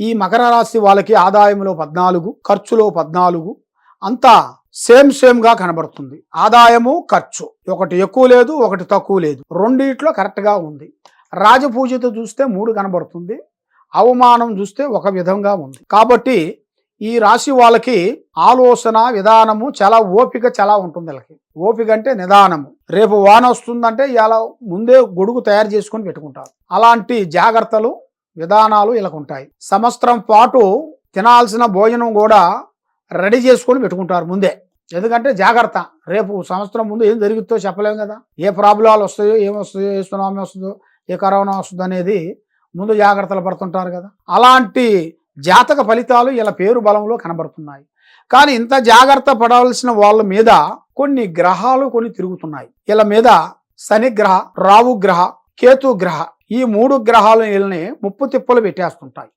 ఈ మకర రాశి వాళ్ళకి ఆదాయంలో పద్నాలుగు ఖర్చులో పద్నాలుగు అంతా సేమ్ సేమ్గా కనబడుతుంది. ఆదాయము ఖర్చు. ఒకటి ఎక్కువ లేదు ఒకటి తక్కువ లేదు. రెండిట్లో కరెక్ట్గా ఉంది. రాజపూజతో చూస్తే మూడు కనబడుతుంది. అవమానం చూస్తే ఒక విధంగా ఉంది. కాబట్టి ఈ రాశి వాళ్ళకి ఆలోచన విధానము చాలా ఓపిక చాలా ఉంటుంది వీళ్ళకి. ఓపిక అంటే నిదానము. రేపు వాన వస్తుందంటే ఇలా ముందే గొడుగు తయారు చేసుకొని పెట్టుకుంటారు. అలాంటి జాగ్రత్తలు విధానాలు ఇలా ఉంటాయి సంవత్సరం పాటు తినాల్సిన భోజనం కూడా రెడీ చేసుకొని పెట్టుకుంటారు ముందే. ఎందుకంటే జాగ్రత్త. రేపు సంవత్సరం ముందు ఏం జరుగుతుందో చెప్పలేము కదా. ఏ ప్రాబ్లాలు వస్తాయో ఏం వస్తాయో ఏ సునామీ వస్తుందో ఏ కరోనా వస్తుందో అనేది ముందు జాగ్రత్తలు పడుతుంటారు కదా. అలాంటి జాతక ఫలితాలు ఇలా పేరు బలంలో కనబడుతున్నాయి. కానీ ఇంత జాగ్రత్త పడాల్సిన వాళ్ళ మీద కొన్ని గ్రహాలు కొన్ని తిరుగుతున్నాయి. వీళ్ళ మీద శని గ్రహ రావు గ్రహ కేతు గ్రహ ఈ మూడు గ్రహాలు వీళ్ళని ముప్పు తిప్పలు పెట్టేస్తుంటాయి.